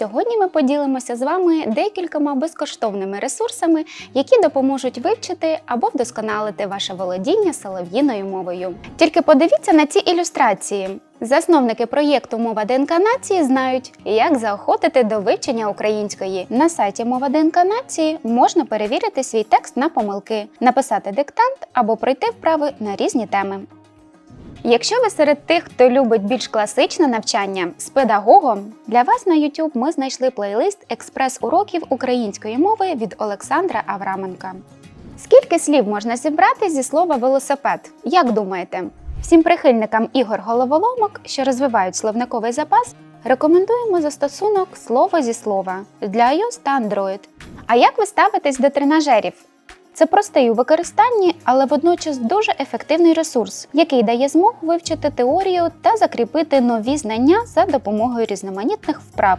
Сьогодні ми поділимося з вами декількома безкоштовними ресурсами, які допоможуть вивчити або вдосконалити ваше володіння солов'їною мовою. Тільки подивіться на ці ілюстрації. Засновники проєкту Мова ДНК Нації знають, як заохотити до вивчення української. На сайті Мова ДНК Нації можна перевірити свій текст на помилки, написати диктант або пройти вправи на різні теми. Якщо ви серед тих, хто любить більш класичне навчання з педагогом, для вас на YouTube ми знайшли плейлист експрес-уроків української мови від Олександра Авраменка. Скільки слів можна зібрати зі слова велосипед? Як думаєте? Всім прихильникам ігор головоломок, що розвивають словниковий запас, рекомендуємо застосунок слово зі слова для iOS та Android. А як ви ставитесь до тренажерів? Це простий у використанні, але водночас дуже ефективний ресурс, який дає змогу вивчити теорію та закріпити нові знання за допомогою різноманітних вправ.